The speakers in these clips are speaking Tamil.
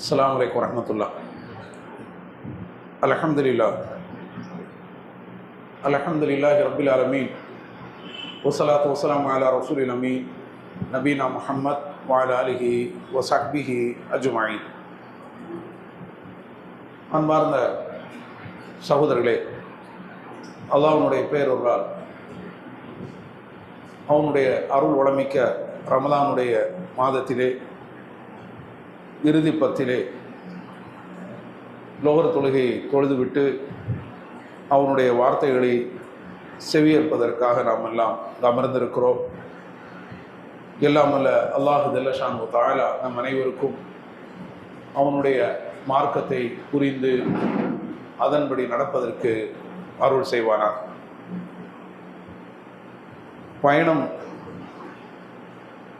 அஸ்லாம் வலைக்கம் வரமத்துல்லா அலஹம்துல்லா அலஹம்துல்லா ரபில் அலமீன் ஒசலாத் ஒசலாம் அலா ரசூலில் அமீன் நபீனா முஹம்மத் வஅலா அலிஹி வஸஹ்பிஹி அஜ்மஈன் அன்பார்ந்த சகோதரர்களே அல்லாஹ்வுடைய பேரொருளால் அவனுடைய அருள் வளமிக்க ரமலானுடைய மாதத்திலே இறுதி பத்திலே லோகர் தொழுகையை தொழுதுவிட்டு அவனுடைய வார்த்தைகளை செவியேற்பதற்காக நாம் எல்லாம் அமர்ந்திருக்கிறோம். எல்லாம் அல்ல அல்லாஹு தில்லஷான் தாயலா நம் அனைவருக்கும் அவனுடைய மார்க்கத்தை புரிந்து அதன்படி நடப்பதற்கு அருள் செய்வானார் பயணம்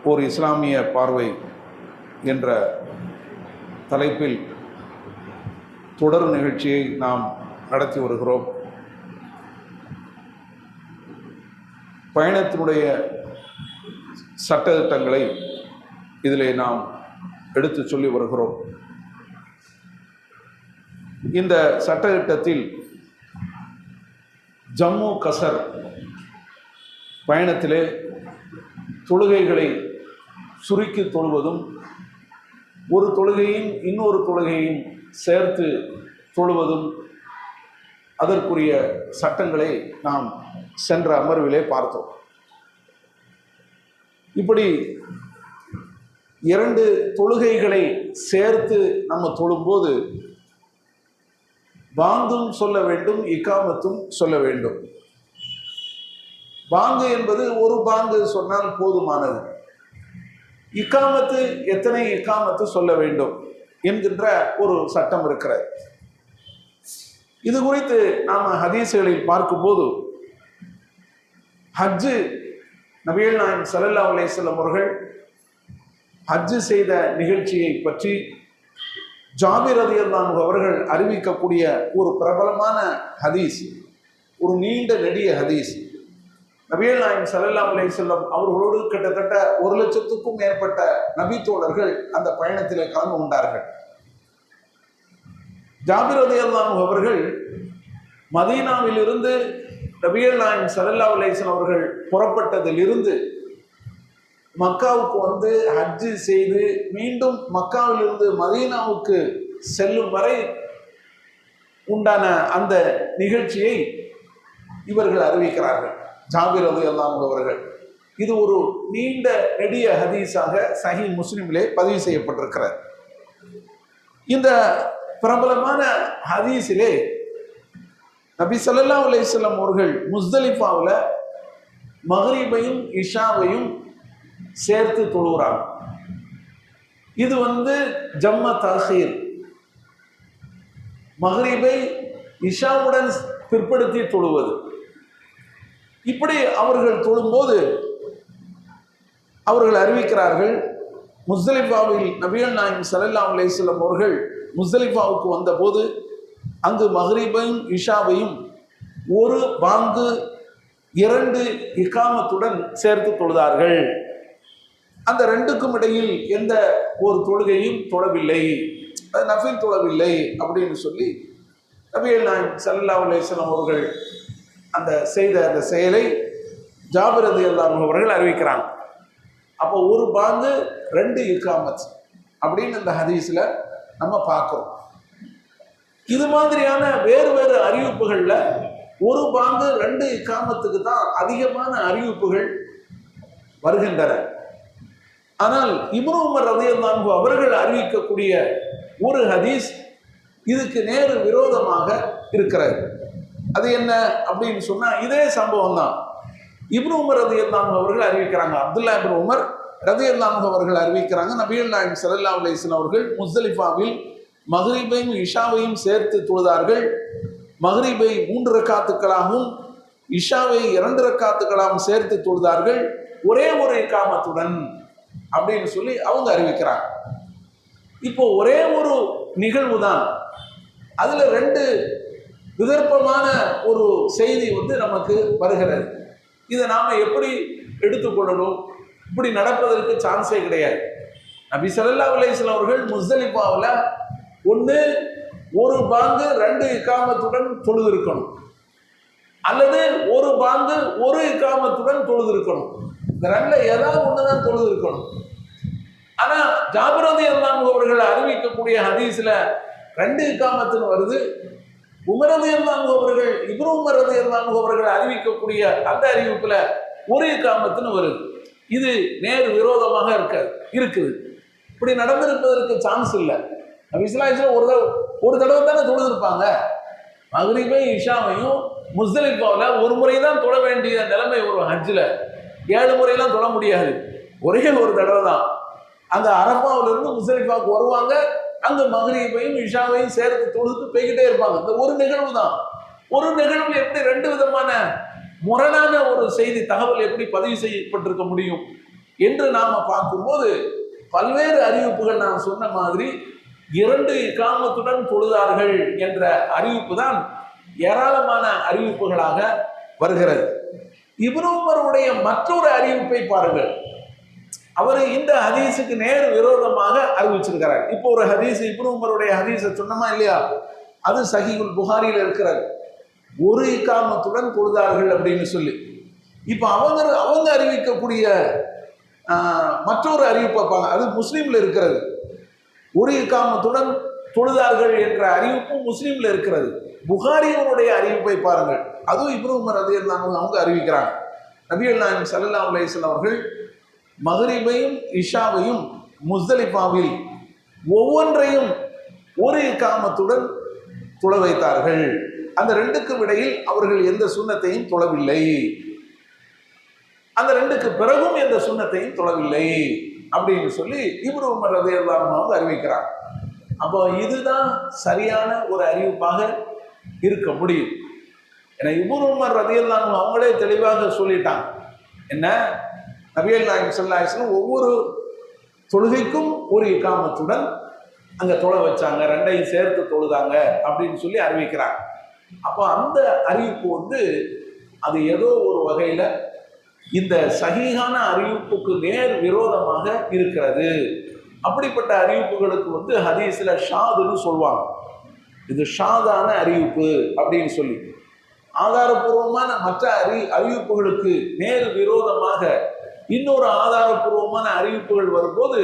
ஒரு இஸ்லாமிய பார்வை என்ற தலைப்பில் தொடர் நிகழ்ச்சியை நாம் நடத்தி வருகிறோம். பயணத்தினுடைய சட்டத்திட்டங்களை இதிலே நாம் எடுத்து சொல்லி வருகிறோம். இந்த சட்டத்திட்டத்தில் ஜம்மு கசர் பயணத்திலே தொழுகைகளை சுருக்கி தொழுவதும் ஒரு தொழுகையும் இன்னொரு தொழுகையும் சேர்த்து தொழுவதும் அதற்குரிய சட்டங்களை நாம் சென்ற அமர்விலே பார்த்தோம். இப்படி இரண்டு தொழுகைகளை சேர்த்து நம்ம தொழும்போது பாந்தும் சொல்ல வேண்டும் இக்காமத்தும் சொல்ல வேண்டும். பாங்கு என்பது ஒரு பாங்கு சொன்னால் போதுமானது. இக்காமத்து எத்தனை இக்காமத்து சொல்ல வேண்டும் என்கின்ற ஒரு சட்டம் இருக்கிறது. இது குறித்து நாம் ஹதீசுகளில் பார்க்கும்போது ஹஜ்ஜு நபியல் நாயம் சல்லல்லா அலையம் அவர்கள் ஹஜ்ஜு செய்த நிகழ்ச்சியை பற்றி ஜாபிர் ரதியல்லான் அவர்கள் அறிவிக்கக்கூடிய ஒரு பிரபலமான ஹதீஸ் ஒரு நீண்ட நெடிய ஹதீஸ். நபியல் நாயம் சல்லல்லா அலை செல்லம் அவர்களோடு கிட்டத்தட்ட ஒரு லட்சத்துக்கும் மேற்பட்ட நபி தோழர்கள் அந்த பயணத்தில் கலந்து கொண்டார்கள். ஜாபிர் அதையல்லாம் அவர்கள் மதீனாவிலிருந்து நபியல் நாயம் சல்லல்லா அலேசன் அவர்கள் புறப்பட்டதிலிருந்து மக்காவுக்கு வந்து ஹஜ்ஜு செய்து மீண்டும் மக்காவிலிருந்து மதீனாவுக்கு செல்லும் வரை உண்டான அந்த நிகழ்ச்சியை இவர்கள் அறிவிக்கிறார்கள். ஜாபிர் அது எல்லாம் அவர்கள். இது ஒரு நீண்ட நெடிய ஹதீஸாக சஹி முஸ்லிமிலே பதிவு செய்யப்பட்டிருக்கிறார். இந்த பிரபலமான ஹதீஸிலே நபி சல்லா அலையம் அவர்கள் முஸ்தலிஃபாவில் மஹரீபையும் இஷாவையும் சேர்த்து தொழுகிறாங்க. இது வந்து ஜம்ம தஹீர் மஹரீபை இஷாவுடன் பிற்படுத்தி தொழுவது. இப்படி அவர்கள் தொழும்போது அவர்கள் அறிவிக்கிறார்கள் முஸ்தலிஃபாவில் நபிகள் நாயம் சலல்லா அலையம் அவர்கள் முஸ்தலிஃபாவுக்கு வந்தபோது அங்கு மஹரீபையும் இஷாவையும் ஒரு பாங்கு இரண்டு இக்காமத்துடன் சேர்த்து தொழுதார்கள். அந்த ரெண்டுக்கும் இடையில் எந்த ஒரு தொழுகையும் தொழவில்லை. அது நஃபில் தொழவில்லை அப்படின்னு சொல்லி நபிகள் நாயம் சல்லா அலையம் அவர்கள் அந்த செய்த அந்த செயலை ஜாபிரது எல்லாம் அவர்கள் அறிவிக்கிறாங்க. அப்போ ஒரு பாங்கு ரெண்டு இக்காமத் அப்படின்னு அந்த ஹதீஸில் நம்ம பார்க்குறோம். இது மாதிரியான வேறு வேறு அறிவிப்புகளில் ஒரு பாங்கு ரெண்டு இக்காமத்துக்கு தான் அதிகமான அறிவிப்புகள் வருகின்றன. ஆனால் இப்னு உமர் ரதையல்லான்கு அவர்கள் அறிவிக்கக்கூடிய ஒரு ஹதீஸ் இதுக்கு நேரு விரோதமாக இருக்கிறது. அது என்ன அப்படின்னு சொன்னா இதே சம்பவம் தான் இப்னு உமர் ரதி அல்லாமு அவர்கள் அறிவிக்கிறாங்க. அப்துல்லா இப்னு உமர் ரதி அல்லாமு அவர்கள் அறிவிக்கிறாங்க. நபீல் நாயம் சல்லா அலிஸ்லாம் அவர்கள் முஸ்தலிஃபாவில் மஹ்ரீபையும் இஷாவையும் சேர்த்து தொழுதார்கள். மஹ்ரீபை மூன்று ரக்காத்துக்களாகவும் இஷாவை இரண்டு ரக்காத்துக்களாகவும் சேர்த்து தொழுதார்கள். ஒரே ஒரு காமத்துடன் அப்படின்னு சொல்லி அவங்க அறிவிக்கிறாங்க. இப்போ ஒரே ஒரு நிகழ்வு தான் அதில் ரெண்டு விதர்ப்பமான ஒரு செய்தி வந்து நமக்கு வருகிறது. இதை நாம் எப்படி எடுத்துக்கொள்ளணும் இப்படி நடப்பதற்கு சான்ஸே கிடையாது. நபி ஸல்லல்லாஹு அலைஹி அவர்கள் முஸ்தலிஃபாவில் ஒன்று ஒரு பாங்கு ரெண்டு இக்காமத்துடன் தொழுது இருக்கணும் அல்லது ஒரு பாங்கு ஒரு இக்காமத்துடன் தொழுது இருக்கணும் இந்த ரெண்டில் ஏதாவது ஒன்று தான் தொழுது இருக்கணும் ஆனா ஜாபிரதி அல்லாஹ் அவர்கள் அறிவிக்கக்கூடிய ஹதீஸில் ரெண்டு இக்காமத்துன்னு வருது. உமரது அல்லாஹ் அவர்கள் இப்ரு உமரது அல்லாஹ் அவர்கள் அறிவிக்கக்கூடிய அந்த அறிவிப்புல ஒரே காமத்துன்னு வருது. இது நேர் விரோதமாக இருக்க இருக்குது. இப்படி நடந்திருப்பதற்கு சான்ஸ் இல்லை. நம்ம ஒரு தடவை ஒரு தடவை தானே தொழுதுருப்பாங்க. மகரிபையும் இஷாவையும் முஸ்தலிஃபாவில் ஒரு முறை தான் தொட வேண்டிய நிலைமை ஒரு ஹஜ்ஜில். ஏழு முறையெல்லாம் தொட முடியாது. ஒரே ஒரு தடவை தான். அந்த அரப்பாவிலிருந்து முஸ்தலிஃபாவுக்கு வருவாங்க அங்க மகரீபையும் இஷாவையும் சேர்த்து தொழுது போய்கிட்டே இருப்பாங்க. இந்த ஒரு நிகழ்வு தான். ஒரு நிகழ்வு எப்படி ரெண்டு விதமான முரணான ஒரு செய்தி தகவல் எப்படி பதிவு செய்யப்பட்டிருக்க முடியும் என்று நாம பார்க்கும்போது பல்வேறு அறிவிப்புகள் நான் சொன்ன மாதிரி இரண்டு காமத்துடன் தொழுதார்கள் என்ற அறிவிப்பு தான் ஏராளமான அறிவிப்புகளாக வருகிறது. இவருவருடைய மற்றொரு அறிவிப்பை பாருங்கள். அவர் இந்த ஹதீஸுக்கு நேர் விரோதமாக அறிவிச்சிருக்கிறார். இப்போ ஒரு ஹதீஸ் இப்னு உமருடைய ஹதீஸை சொன்னமா இல்லையா? அது சஹிகுல் புகாரியில் இருக்கிறது. ஒரு இக்காமத்துடன் தொழுதார்கள் அப்படின்னு சொல்லி. இப்போ அவங்க அவங்க அறிவிக்கக்கூடிய மற்றொரு அறிவிப்பாங்க அது முஸ்லீமில் இருக்கிறது. ஒரு இக்காமத்துடன் தொழுதார்கள் என்ற அறிவிப்பும் முஸ்லீமில் இருக்கிறது. புகாரியினுடைய அறிவிப்பை பாருங்கள். அதுவும் இப்னு உமர் ரதி அவங்க அறிவிக்கிறாங்க. நபிகள் நாயகம் சல்லா அலைஹி அவர்கள் மகரிபையும் இஷாவையும் முஸ்தலிஃபாவில் ஒவ்வொன்றையும் ஒரு காமத்துடன் துள வைத்தார்கள். அந்த ரெண்டுக்கும் இடையில் அவர்கள் எந்த சுண்ணத்தையும் தொழவில்லை. அந்த ரெண்டுக்கு பிறகும் எந்த சுண்ணத்தையும் தொழவில்லை அப்படின்னு சொல்லி இப்ரு உமர் ரதையெல்லாம் அவங்க அறிவிக்கிறாங்க. அப்போ இதுதான் சரியான ஒரு அறிவிப்பாக இருக்க முடியும். ஏன்னா இப்ரு உமர் ரதையெல்லாம் அவங்களே தெளிவாக சொல்லிட்டாங்க. என்ன? நபியல் நாயகம் சொல்லாஹம் ஒவ்வொரு தொழுகைக்கும் ஒரு இக்காமத்துடன் அங்கே தொழ வச்சாங்க ரெண்டையும் சேர்த்து தொழுதாங்க அப்படின்னு சொல்லி அறிவிக்கிறாங்க. அப்போ அந்த அறிவிப்பு வந்து அது ஏதோ ஒரு வகையில் இந்த சகிகான அறிவிப்புக்கு நேர் விரோதமாக இருக்கிறது. அப்படிப்பட்ட அறிவிப்புகளுக்கு வந்து ஹதீஸில் ஷாதுன்னு சொல்லுவாங்க. இது ஷாதான அறிவிப்பு அப்படின்னு சொல்லி. ஆதாரபூர்வமான மற்ற அறி அறிவிப்புகளுக்கு நேர் விரோதமாக இன்னொரு ஆதாரபூர்வமான அறிவிப்புகள் வரும்போது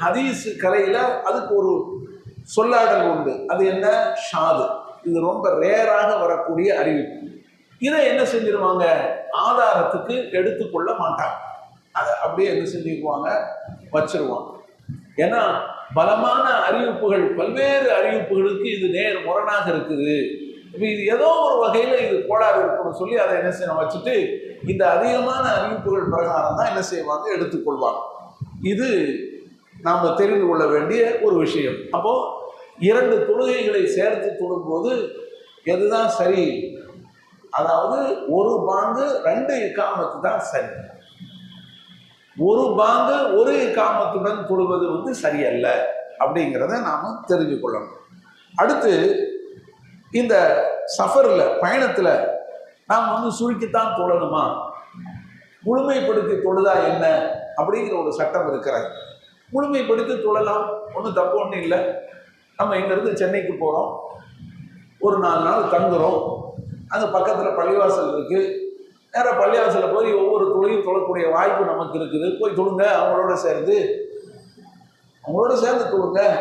ஹதீஸ் கலையில் அதுக்கு ஒரு சொல்லாடல் உண்டு. அது என்ன? ஷாது. இது ரொம்ப ரேராக வரக்கூடிய அறிவிப்பு. இதை என்ன செஞ்சிருவாங்க? ஆதாரத்துக்கு எடுத்துக்கொள்ள மாட்டாங்க. அதை அப்படியே என்ன செஞ்சுக்குவாங்க வச்சிருவாங்க. ஏன்னா பலமான அறிவிப்புகள் பல்வேறு அறிவிப்புகளுக்கு இது நேர் முரணாக இருக்குது. இப்போ இது ஏதோ ஒரு வகையில் இது கோளாறு இருக்கணும்னு சொல்லி அதை என்ன செய்யணும் வச்சுட்டு இந்த அதிகமான அறிவிப்புகள் பிரகாரம் தான் என்ன செய்வாங்க? எடுத்துக்கொள்வாங்க. இது நாம் தெரிந்து கொள்ள வேண்டிய ஒரு விஷயம். அப்போது இரண்டு தொழுகைகளை சேர்த்து தொழும்போது எதுதான் சரி? அதாவது ஒரு பாங்கு ரெண்டு இக்காமத்து தான் சரி. ஒரு பாங்கு ஒரு இக்காமத்துடன் தொழுவது வந்து சரியல்ல. அப்படிங்கிறத நாம் தெரிஞ்சு கொள்ளணும். அடுத்து இந்த சஃபரில் பயணத்தில் நாம் வந்து சுருக்கித்தான் தொழணுமா முழுமைப்படுத்தி தொழுதா என்ன? அப்படிங்கிற ஒரு சட்டம் இருக்கிறது. முழுமைப்படுத்தி தொழலாம். ஒன்றும் தப்பு ஒன்றும் இல்லை. நம்ம இங்கேருந்து சென்னைக்கு போகிறோம் ஒரு நாலு நாள் தங்குறோம். அங்கே பக்கத்தில் பள்ளிவாசல் இருக்குது நேராக பள்ளிவாசலில் போய் ஒவ்வொரு துளையும் தொழக்கூடிய வாய்ப்பு நமக்கு இருக்குது. போய் தொழுங்க அவங்களோட சேர்ந்து. அவங்களோட சேர்ந்து தொழுங்க.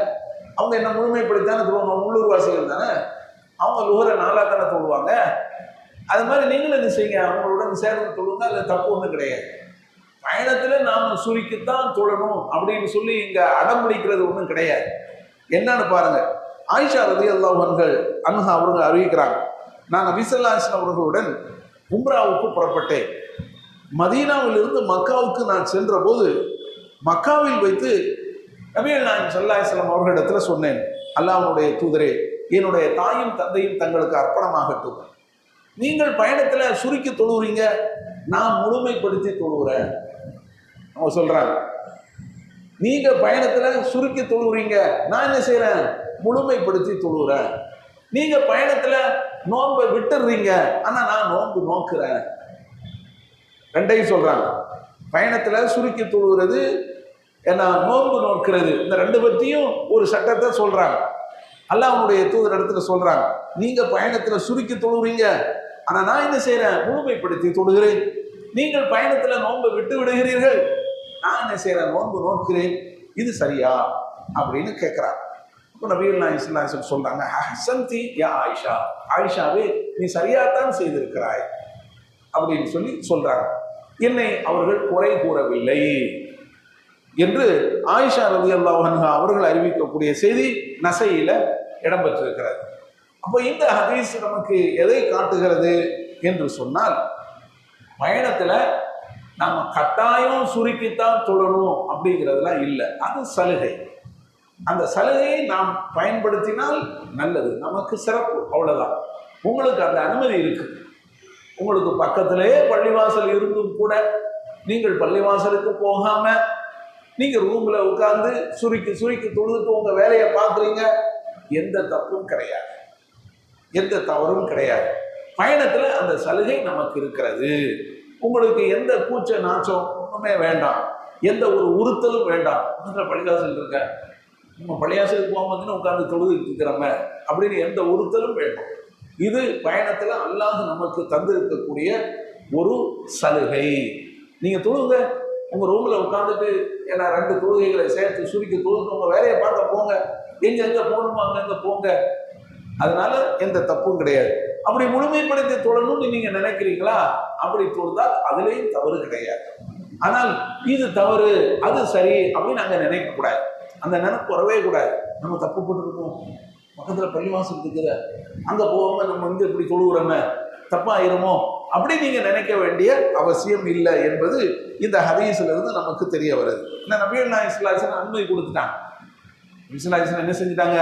அவங்க என்ன முழுமைப்படுத்தானே தொழுவாங்க? உள்ளூர் வாசிகள் தானே? அவங்க ஊரை நாளாக தானே தொழுவாங்க? அது மாதிரி நீங்களும் என்ன செய்யுங்க? அவங்களுடன் சேர்ந்து தொழுங்க அதில் தப்பு ஒன்றும் கிடையாது. பயணத்தில் நாம் சுருக்கித்தான் தொழணும் அப்படின்னு சொல்லி இங்கே அடம் பிடிக்கிறது ஒன்றும் கிடையாது. என்னன்னு பாருங்க. ஆயிஷா ரதி அல்லாஹர்கள் அன்ஹா அவர்கள் அறிவிக்கிறாங்க. நாங்கள் விசல்லாசன் அவர்களுடன் உம்ராவுக்கு புறப்பட்டேன். மதீனாவிலிருந்து மக்காவுக்கு நான் சென்றபோது மக்காவில் வைத்து நபிகள் நான் சல்லாஹலம் அவர்களிடத்தில் சொன்னேன். அல்லாஹனுடைய தூதரே என்னுடைய தாயும் தந்தையும் தங்களுக்கு அர்ப்பணமாகட்டும். நீங்கள் பயணத்தில் சுருக்கி தொழுவுறீங்க நான் முழுமைப்படுத்தி தொழுகிறேன் அவங்க சொல்கிறாங்க நீங்கள் பயணத்தில் சுருக்கி தொழுகிறீங்க நான் என்ன செய்கிறேன் முழுமைப்படுத்தி தொழுகிறேன் நீங்கள் பயணத்தில் நோன்பை விட்டுடுறீங்க ஆனால் நான் நோன்பு நோக்குறேன். ரெண்டையும் சொல்கிறாங்க பயணத்தில் சுருக்கி தொழுகிறது ஏன்னா நோன்பு நோக்கிறது. இந்த ரெண்டு பற்றியும் ஒரு சட்டத்தை சொல்கிறாங்க அல்லாஹ்வுடைய தூதர் இடத்துல சொல்றாங்க. நீங்க பயணத்துல சுருக்கி தொழுகிறீங்க ஆனா நான் என்ன செய்யறேன் முழுமைப்படுத்தி தொழுகிறேன். நீங்கள் பயணத்துல நோன்பை விட்டு விடுகிறீர்கள். நான் என்ன செய்யறேன் நோன்பு நோக்கிறேன். இது சரியா? அப்படின்னு கேட்கிறாங்க இப்போ நபீல் நாயகம் ஸல்லல்லாஹு சொல்றாங்க ஹசந்தி யா ஆயிஷா. ஆயிஷாவே நீ சரியாத்தான் செய்திருக்கிறாய். அப்படின்னு சொல்லி சொல்றாங்க. என்னை அவர்கள் குறை கூறவில்லை. என்று ஆயிஷா ரவி அல்லாஹ் அவர்கள் அறிவிக்கக்கூடிய செய்தி நசையில இடம்பெற்றிருக்கிறது. அப்போ இந்த ஹதீஸ் நமக்கு எதை காட்டுகிறது என்று சொன்னால் பயணத்தில் நம்ம கட்டாயம் சுருக்கித்தான் தொடணும் அப்படிங்கிறதுலாம் இல்லை. அது சலுகை. அந்த சலுகையை நாம் பயன்படுத்தினால் நல்லது. நமக்கு சிறப்பு. அவ்வளோதான் உங்களுக்கு அந்த அனுமதி இருக்கு. உங்களுக்கு பக்கத்திலேயே பள்ளிவாசல் இருந்தும் கூட நீங்கள் பள்ளிவாசலுக்கு போகாமல் நீங்கள் ரூமில் உட்காந்து சுருக்கி சுருக்கி தொழுதுட்டு உங்கள் வேலையை பார்க்குறீங்க. எந்த தப்பும் கிடையாது. எந்த தவறும் கிடையாது. பயணத்தில் அந்த சலுகை நமக்கு இருக்கிறது. உங்களுக்கு எந்த கூச்ச நாச்சம் ஒன்றுமே வேண்டாம். எந்த ஒரு உறுத்தலும் வேண்டாம். பக்கத்துல பள்ளிவாசல் இருக்க? நம்ம பள்ளியாசலுக்கு போகும்போதுன்னு உட்காந்து தொழுதுட்டு இருக்கிறோம. அப்படின்னு எந்த உறுத்தலும் வேண்டாம். இது பயணத்தில் அல்லாது நமக்கு தந்திருக்கக்கூடிய ஒரு சலுகை. நீங்கள் தொழுங்க. உங்கள் ரூமில் உட்காந்துட்டு ஏன்னா ரெண்டு தொழுகைகளை சேர்த்து சுருக்கி தொழுது உங்கள் வேலையை பார்க்க போங்க. எங்கே எங்கே போகணுமோ அங்கங்கே போங்க. அதனால எந்த தப்பும் கிடையாது. அப்படி முழுமைப்படுத்தி தொழணும்னு நீங்கள் நினைக்கிறீங்களா? அப்படி தொழுதால் அதுலேயும் தவறு கிடையாது. ஆனால் இது தவறு அது சரி அப்படின்னு அங்கே நினைக்கக்கூடாது அந்த நினைப்பு வரவே கூடாது. நம்ம தப்பு போட்டுருக்கோம். பக்கத்தில் பள்ளிவாசல் இருக்குது. அங்கே போகாமல் நம்ம வந்து இப்படி தொழுகிறோமே தப்பாயிருமோ? அப்படி நீங்க நினைக்க வேண்டிய அவசியம் இல்லை என்பது இந்த ஹதீஸ்ல இருந்து நமக்கு தெரிய வருது. இந்த நபிகள் நாயகம் இஸ்லாசன் அனுமதி கொடுத்துட்டாங்க. இஸ்லாசன் என்ன செஞ்சுட்டாங்க?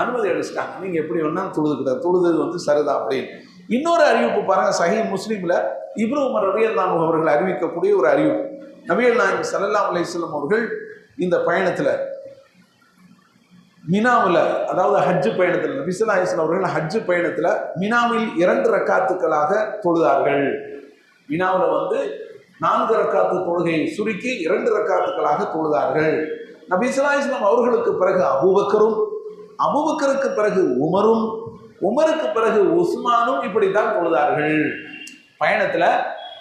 அனுமதி அடிச்சிட்டாங்க நீங்க எப்படி வேணாலும் தொழுதுக்கிட்ட தொழுது வந்து சரிதான் அப்படின்னு. இன்னொரு அறிவிப்பு பாருங்க சஹி முஸ்லீம்ல இப்ரு உமர் ரலியல்லாஹு அவர்கள் அறிவிக்கக்கூடிய ஒரு அறிவிப்பு. நபிகள் நாயகம் சல்லா அலைஹி அவர்கள் இந்த பயணத்தில் மினாவில் அதாவது ஹஜ்ஜு பயணத்தில் நபிசுல்லாஹிஸ்லாம் அவர்கள் ஹஜ்ஜு பயணத்தில் மினாவில் இரண்டு ரக்காத்துக்களாக தொழுதார்கள். மினாவில் வந்து நான்கு ரக்காத்து தொழுகையை சுருக்கி இரண்டு ரக்காத்துக்களாக தொழுதார்கள். நபிசுல்லா இஸ்லாம் அவர்களுக்கு பிறகு அபூபக்கரும் அபூபக்கருக்கு பிறகு உமரும் உமருக்கு பிறகு உஸ்மானும் இப்படித்தான் தொழுதார்கள். பயணத்தில்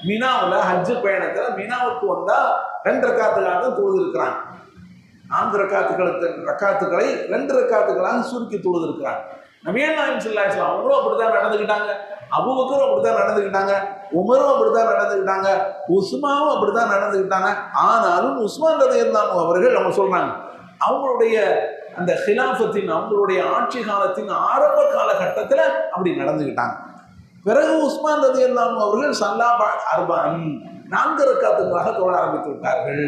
மினாவில் ஹஜ்ஜு பயணத்தில் மினாவுக்கு வந்தால் ரெண்டு ரக்காத்துக்காக தான் தொழுது இருக்கிறாங்க நான்கு ரக்காத்துக்களை ரக்காத்துக்களை ரெண்டு ரக்காத்துக்களாக சுருக்கி தொழுதிருக்கிறாங்க. நபியல் நாயம் சொல்லாஸ்லாம் அவங்களும் அப்படித்தான் நடந்துக்கிட்டாங்க. அபுபக்கரும் அப்படித்தான் நடந்துக்கிட்டாங்க. உமரும் அப்படித்தான் நடந்துக்கிட்டாங்க. உஸ்மாவும் அப்படித்தான் நடந்துக்கிட்டாங்க. ஆனாலும் உஸ்மான் ரதை இருந்தாங்க அவர்கள் அவங்க சொல்றாங்க அவங்களுடைய அந்த ஹிலாஃபத்தின் அவங்களுடைய ஆட்சி காலத்தின் ஆரம்ப காலகட்டத்தில் அப்படி நடந்துக்கிட்டாங்க. பிறகு உஸ்மான் ரதி அல்லாமு அவர்கள் சல்லா அர்பான் நான்கு ரக்காத்துக்காக தொழ ஆரம்பித்து விட்டார்கள்.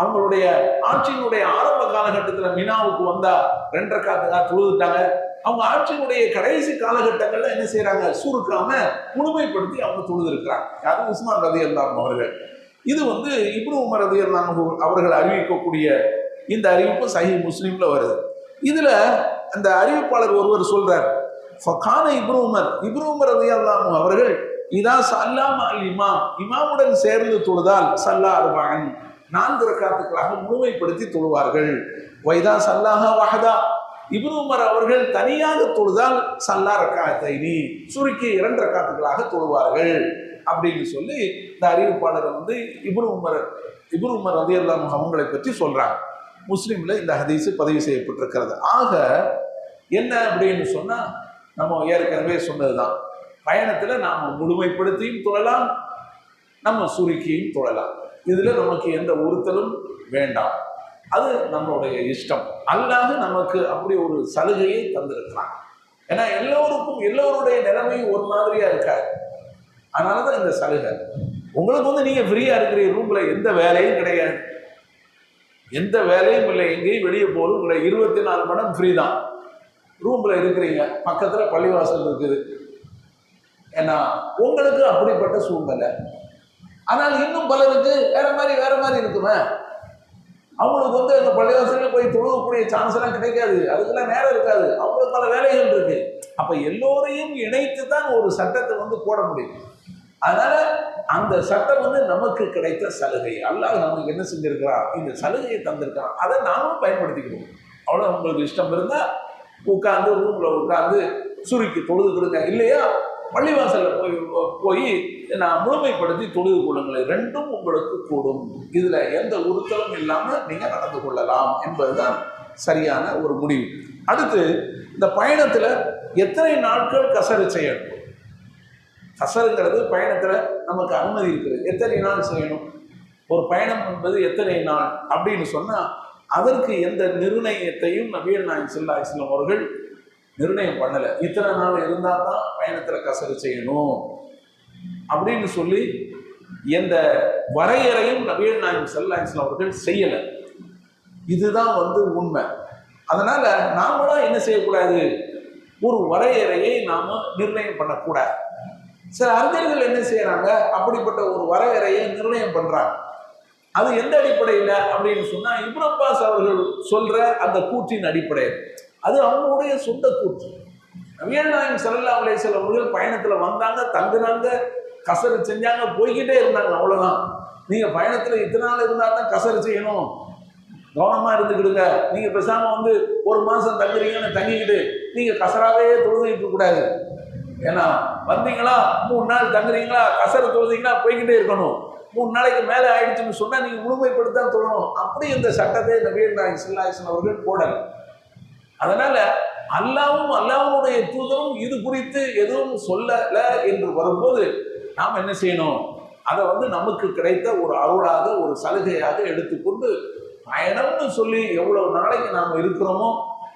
அவங்களுடைய ஆட்சியினுடைய ஆரம்ப காலகட்டத்தில் மினாவுக்கு வந்தா ரெண்டரை ரக்காத்துக்காக தொழுதுட்டாங்க. அவங்க ஆட்சியினுடைய கடைசி காலகட்டங்கள்ல என்ன செய்யறாங்க சுருக்காம முழுமைப்படுத்தி அவங்க தொழுது இருக்கிறாங்க யாரும் உஸ்மான் ரதி அல்லாம் அவர்கள். இது வந்து இப்னு உமர் ரதி அல்லாம் அவர்கள் அறிவிக்கக்கூடிய இந்த அறிவிப்பு சஹி முஸ்லீம்ல வருது. இதுல அந்த அறிவிப்பாளர் ஒருவர் சொல்றார் ஃபகான இப்னு உமர். இப்னு உமர் ரதி அல்லாம் அவர்கள் இதா சல்லாம் அல் இமாம். இமாமுடன் சேர்ந்து தொழுதால் சல்லா அருபான் நான்கு ரக்காத்துக்களாக முழுமைப்படுத்தி தொழுவார்கள். வைதா சல்லாஹா வஹதா. இப்னு உமர் அவர்கள் தனியாக தொழுதால் சல்லா ரக்காத்தைனி சுருக்கி இரண்டு ரக்காத்துக்களாக தொழுவார்கள். அப்படின்னு சொல்லி இந்த அறிவிப்பாளர் வந்து இப்னு உமர் இப்னு உமர் ரதி அல்லாம் அவங்களை பற்றி சொல்கிறாங்க முஸ்லீமில் இந்த ஹதீஸு பதிவு செய்யப்பட்டிருக்கிறது. ஆக என்ன அப்படின்னு சொன்னால் நம்ம ஏற்கனவே சொன்னதுதான். பயணத்தில் நாம் முழுமைப்படுத்தியும் தொழலாம் நம்ம சுருக்கியும் தொழலாம். இதில் நமக்கு எந்த உறுத்தலும் வேண்டாம். அது நம்மளுடைய இஷ்டம். அல்லாது நமக்கு அப்படி ஒரு சலுகையை தந்திருக்கிறான். ஏன்னா எல்லோருக்கும் எல்லோருடைய நிலைமையும் ஒரு மாதிரியா இருக்காது. அதனாலதான் இந்த சலுகை. உங்களுக்கு வந்து நீங்கள் ஃப்ரீயாக இருக்கிற ரூமில் எந்த வேலையும் கிடையாது. எந்த வேலையும் இல்லை எங்கேயும் வெளியே போகணும் இல்லை. இருபத்தி நாலு மணி ஃப்ரீ தான். ரூமில் இருக்கிறீங்க பக்கத்தில் பள்ளிவாசல் இருக்குது. ஏன்னா உங்களுக்கு அப்படிப்பட்ட சூழ்நிலை. ஆனால் இன்னும் பலருக்கு வேற மாதிரி வேற மாதிரி இருக்குமே. அவங்களுக்கு வந்து அந்த பள்ளிவாசலில் போய் தொழுகக்கூடிய சான்ஸ் எல்லாம் கிடைக்காது. அதுக்கெல்லாம் நேரம் இருக்காது. அவங்களுக்கு பல வேலைகள் இருக்கு. அப்ப எல்லோரையும் இணைத்து தான் ஒரு சட்டத்தை வந்து போட முடியும். அதனால அந்த சட்டம் வந்து நமக்கு கிடைத்த சலுகை. அல்லாஹ் நமக்கு என்ன செஞ்சிருக்கிறான்? இந்த சலுகையை தந்திருக்கிறான். அதை நாமும் பயன்படுத்திக்கிறோம் அவ்வளோ உங்களுக்கு இஷ்டம் இருந்தால் உட்காந்து ரூம்ல உட்காந்து சுருக்கி தொழுது கொடுங்க. இல்லையா? பள்ளிவாசலில் போய் போய் நான் முழுமைப்படுத்தி தொழுது கொள்ளுங்கள் ரெண்டும் உங்களுக்கு கூடும். இதில் எந்த உறுத்தலும் இல்லாமல் நீங்கள் நடந்து கொள்ளலாம் என்பதுதான் சரியான ஒரு முடிவு. அடுத்து இந்த பயணத்தில் எத்தனை நாட்கள் கசரு செய்யணும்? கசருங்கிறது பயணத்தில் நமக்கு அனுமதி இருக்குது. எத்தனை நாள் செய்யணும்? ஒரு பயணம் என்பது எத்தனை நாள் அப்படின்னு சொன்னால் அதற்கு எந்த நிர்ணயத்தையும் நபியல் நாயன் செல்லா இஸ்லாம் அவர்கள் நிர்ணயம் பண்ணலை. இத்தனை நாள் இருந்தால் தான் பயணத்தில் கசவு செய்யணும். அப்படின்னு சொல்லி எந்த வரையறையும் நபியல் நாயன் செல்லா இஸ்லாம் அவர்கள் செய்யலை. இதுதான் வந்து உண்மை. அதனால நாமளாம் என்ன செய்யக்கூடாது? ஒரு வரையறையை நாம நிர்ணயம் பண்ணக்கூடாது. சில அறிஞர்கள் என்ன செய்யறாங்க? அப்படிப்பட்ட ஒரு வரையறையை நிர்ணயம் பண்றாங்க. அது எந்த அடிப்படையில் அப்படின்னு சொன்னா இப்னு அவர்கள் சொல்ற அந்த கூற்றின் அடிப்படையில். அது அவங்களுடைய சொந்த கூற்று. நபியல் நாயகம் சல்லா சில அவர்கள் பயணத்தில் வந்தாங்க தங்குனாங்க கசரு செஞ்சாங்க போய்கிட்டே இருந்தாங்க அவ்வளோதான் நீங்கள் பயணத்தில் இத்தனை நாள் இருந்தால் தான் கசரு செய்யணும். கவனமாக இருந்துக்கிடுங்க. நீங்கள் பேசாமல் வந்து ஒரு மாதம் தங்குறீங்கன்னு தங்கிக்கிட்டு நீங்கள் கசராகவே தொழுதுகிட்டு கூடாது. ஏன்னா வந்தீங்களா மூணு நாள் தங்குறீங்களா கசர தொழுதீங்களா போய்கிட்டே இருக்கணும். மூணு நாளைக்கு மேலே ஆயிடுச்சுன்னு சொன்னால் நீங்கள் முழுமைப்படுத்தான் தொழணும். அப்படி இந்த சட்டத்தை நபீர் நாயக் சில்லாயசன் அவர்கள் போடல. அதனால அல்லாவும் அல்லாவுடைய தூதரும் இது குறித்து எதுவும் சொல்லல என்று வரும்போது நாம் என்ன செய்யணும்? அதை வந்து நமக்கு கிடைத்த ஒரு அருளாக ஒரு சலுகையாக எடுத்துக்கொண்டு பயணம்னு சொல்லி எவ்வளவு நாளைக்கு நாம் இருக்கிறோமோ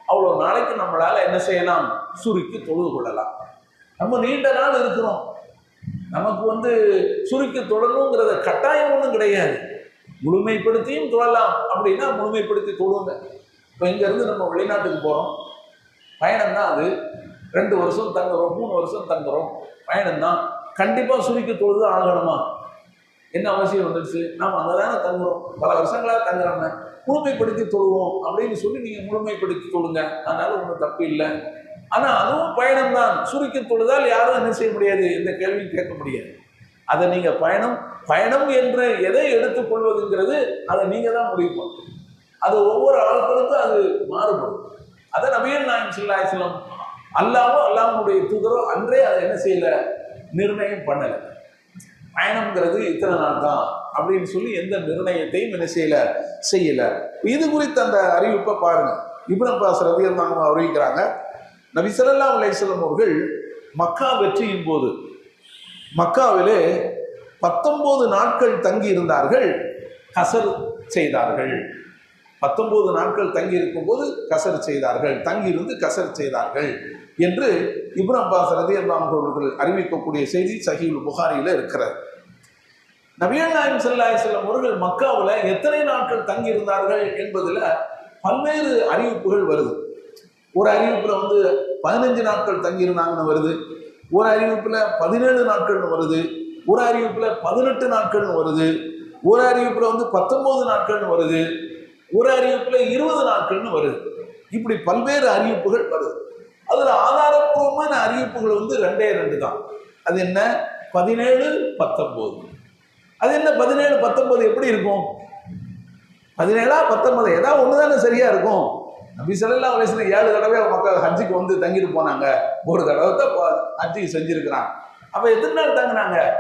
அவ்வளோ நாளைக்கு நம்மளால என்ன செய்யலாம்? சுருக்கி தொழுது கொள்ளலாம். நம்ம நீண்ட நாள் இருக்கிறோம். நமக்கு வந்து சுருக்கி தொழணுங்கிறத கட்டாயம் ஒன்றும் கிடையாது. முழுமைப்படுத்தியும் தொழலாம். அப்படின்னா முழுமைப்படுத்தி தொழுங்க. இப்போ இங்கேருந்து நம்ம வெளிநாட்டுக்கு போகிறோம் பயணம் தான் அது ரெண்டு வருஷம் தங்குறோம் மூணு வருஷம் தங்குறோம். பயணம் தான் கண்டிப்பாக சுருக்கி தொழுது ஆகணுமா? என்ன அவசியம் வந்துடுச்சு? நாம் அங்கே தானே தங்குறோம். பல வருஷங்களாக தங்குறாங்க. முழுமைப்படுத்தி தொழுவோம் அப்படின்னு சொல்லி நீங்கள் முழுமைப்படுத்தி தொழுங்க. அதனால ஒன்றும் தப்பு இல்லை. ஆனால் அதுவும் பயணம் தான் சுருக்கி தொழுதால் யாரும் என்ன செய்ய முடியாது? எந்த கேள்வியும் கேட்க முடியாது. அதை நீங்கள் பயணம் பயணம் என்று எதை எடுத்துக்கொள்வதுங்கிறது அதை நீங்கள் தான் முடிவு பண்ணணும். அது ஒவ்வொரு ஆட்களுக்கும் அது மாறுபடும். அதை நபியல் நாயம் சில்லாய்சலம் அல்லாமோ அல்லாமனுடைய தூதரோ அன்றே அதை என்ன செய்யல? நிர்ணயம் பண்ணலை. பயணம்ங்கிறது இத்தனை நாள் தான் அப்படின்னு சொல்லி எந்த நிர்ணயத்தையும் என்ன செய்யல? செய்யல. இது குறித்த அந்த அறிவிப்பை பாருங்க. இப்ரம் பாஸ் ரவி அறிவிக்கிறாங்க நபி ஸல்லல்லாஹு அலையம் அவர்கள் மக்கா வெற்றியின் போது மக்காவிலே பத்தொன்பது நாட்கள் தங்கி இருந்தார்கள் கசர் செய்தார்கள். பத்தொன்பது நாட்கள் தங்கி இருக்கும்போது கசர் செய்தார்கள். தங்கியிருந்து கசர் செய்தார்கள் என்று இப்ரு அப்பாஸ் ரதி அவர்கள் அறிவிக்கக்கூடிய செய்தி சஹீல் புகாரியில் இருக்கிறது. நபியல் நாயம் செல்லாய் செல்லம் அவர்கள் மக்காவில் எத்தனை நாட்கள் தங்கி இருந்தார்கள் என்பதில் பல்வேறு அறிவிப்புகள் வருது. ஒரு அறிவிப்பில் வந்து பதினஞ்சு நாட்கள் தங்கியிருந்தாங்கன்னு வருது. ஒரு அறிவிப்பில் பதினேழு நாட்கள்னு வருது. ஒரு அறிவிப்பில் பதினெட்டு நாட்கள்னு வருது. ஒரு அறிவிப்பில் வந்து பத்தொம்போது நாட்கள்னு வருது. ஒரு அறிவிப்புல இருபது நாட்கள்னு வருது. இப்படி பல்வேறு அறிவிப்புகள் வருது. அதுல ஆதாரப்பூர்வமான அறிவிப்புகள் வந்து ரெண்டே ரெண்டு தான். அது என்ன? பதினேழு பத்தொன்பது. அது என்ன பதினேழு பத்தொன்பது எப்படி இருக்கும்? பதினேழா பத்தொன்பது? ஏதாவது ஒன்று தானே சரியா இருக்கும். நபி ஸல்லல்லாஹு அலைஹி ஏழு தடவை மக்கள் ஹஜ்ஜுக்கு வந்து தங்கிட்டு போனாங்க. ஒரு தடவை தான் ப- ஹஜ்ஜுக்கு செஞ்சிருக்கிறாங்க. அப்போ எத்தனை நாள் தங்கினாங்க?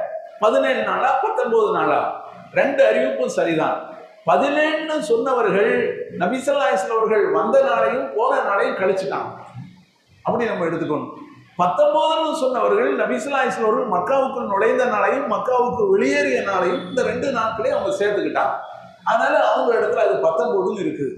பதினேழு நாளா பத்தொன்பது நாளா? ரெண்டு அறிவிப்பும் சரிதான். பதினேழுன்னு சொன்னவர்கள் நபி அவர்கள் வந்த நாளையும் போன நாளையும் கழிச்சுட்டாங்க. அப்படி நம்ம எடுத்துக்கணும். பத்தொன்பதுன்னு சொன்னவர்கள் நபிசுல்லாஸ்ல அவர்கள் மக்காவுக்குள் நுழைந்த நாளையும் மக்காவுக்கு வெளியேறிய நாளையும் இந்த ரெண்டு நாட்களையும் அவங்க சேர்த்துக்கிட்டாங்க. அதனால அவங்க இடத்துல அது பத்தொன்பதுன்னு இருக்குது.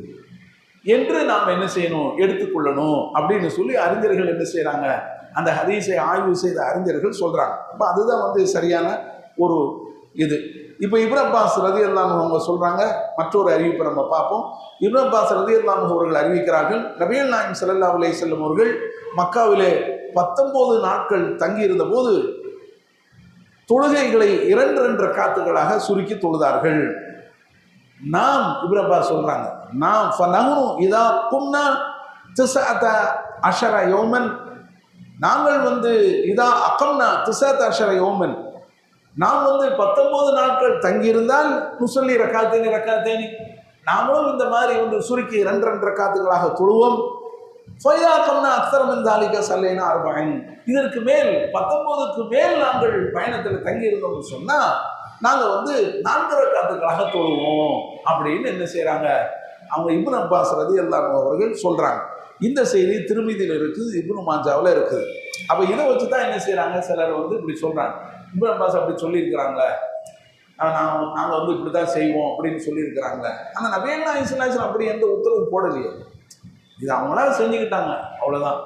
என்று நாம் என்ன செய்யணும்? எடுத்துக்கொள்ளணும். அப்படின்னு சொல்லி அறிஞர்கள் என்ன செய்கிறாங்க அந்த ஹதீஸை ஆய்வு செய்த அறிஞர்கள் சொல்றாங்க. அப்போ அதுதான் வந்து சரியான ஒரு இது. இப்போ இப்ரப்பாஸ் ரதி ரதி அவங்க சொல்கிறாங்க மற்றொரு அறிவிப்பை நம்ம பார்ப்போம். இப்ரப்பாஸ் ரதி ரதி அவர்கள் அறிவிக்கிறார்கள் நபியல் நாயம் ஸல்லல்லாஹு அலைஹி செல்லும் அவர்கள் மக்காவிலே பத்தொன்பது நாட்கள் தங்கியிருந்த போது தொழுகைகளை இரண்டு இரண்டு காத்துகளாக சுருக்கி தொழுதார்கள். நாம் இப்ரப்பா சொல்கிறாங்க நாம் ஃபனஹ்னு இதா கும்னா திசாத அஷர யோமன். நாங்கள் வந்து இதா அகம்னா திசாத அஷர யோமன். நாம் வந்து பத்தொன்பது நாட்கள் தங்கியிருந்தால் முசல்லி ரக்காத்தேனி ரக்காத்தேனி. நாமளும் இந்த மாதிரி ஒன்று சுருக்கி ரெண்டு ரெண்டு ரக்காத்துகளாக தொழுவோம். ஃபைதாக்கம்னா அக்தரம் இருந்தாலிக்க சல்லேனா அர்பாயின் இதற்கு மேல் பத்தொன்பதுக்கு மேல் நாங்கள் பயணத்தில் தங்கியிருந்தோம்னு சொன்னால் நாங்கள் வந்து நான்கு ரக்காத்துக்களாக தொழுவோம். அப்படின்னு என்ன செய்கிறாங்க அவங்க இபுன் அப்பாஸ் ரதி அல்லாம அவர்கள் சொல்கிறாங்க இந்த செய்தி திருமதியில் இருக்குது இப்னு மாஞ்சாவில் இருக்குது. அப்போ இதை வச்சு தான் என்ன செய்கிறாங்க சிலர் வந்து இப்படி சொல்கிறாங்க இப்னு அப்பாஸ் அப்படி சொல்லியிருக்கிறாங்களே. நான் நாங்கள் வந்து இப்படி தான் செய்வோம் அப்படின்னு சொல்லியிருக்கிறாங்களே. ஆனால் நபீனா இஸ்லாசன் அப்படி எந்த உத்தரவு போடலையே. இது அவங்களால செஞ்சுக்கிட்டாங்க அவ்வளோதான்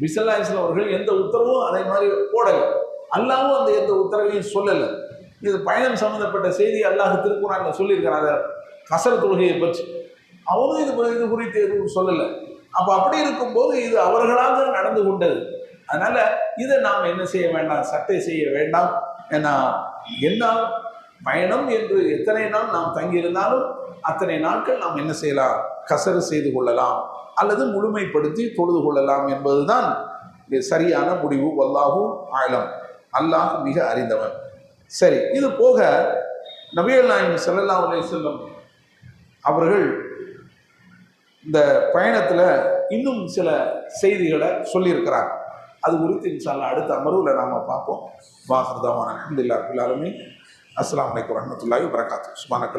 பிசல்லா இஸ்லாம் அவர்கள் எந்த உத்தரவும் அதே மாதிரி போடலை. அல்லாவும் அந்த எந்த உத்தரவையும் சொல்லலை. இது பயணம் சம்மந்தப்பட்ட செய்தி அல்லாஹ் திருக்குறாங்க சொல்லியிருக்கிறாங்க கசர் தொழுகையை பற்றி. அவரும் இது இது குறித்து எதுவும் சொல்லலை. அப்போ அப்படி இருக்கும்போது இது அவர்களாக நடந்து கொண்டது. அதனால் இதை நாம் என்ன செய்ய வேண்டாம்? சட்டை செய்ய வேண்டாம் ஏன்னா என்னால் பயணம் என்று எத்தனை நாள் நாம் தங்கியிருந்தாலும் அத்தனை நாட்கள் நாம் என்ன செய்யலாம்? கசரு செய்து கொள்ளலாம் அல்லது முழுமைப்படுத்தி தொழுது கொள்ளலாம் என்பதுதான் சரியான முடிவு. வல்லாகும் ஆழம் அல்லாஹ் மிக அறிந்தவன். சரி இது போக நபிகள் நாயகம் செல்லல்லா உலக செல்லும் அவர்கள் இந்த பயணத்தில் இன்னும் சில செய்திகளை சொல்லியிருக்கிறாங்க அது குறித்து இன்ஷால்லா அடுத்த அமர்வில் நாம் பார்ப்போம். வாஹர்தாவான அஹமதுல்லா அல்லாலுமே அஸ்லாம் வலைக்கம் வரஹ்மத்துல்லாஹி வரகாத்து சுப்ஹானக்கல்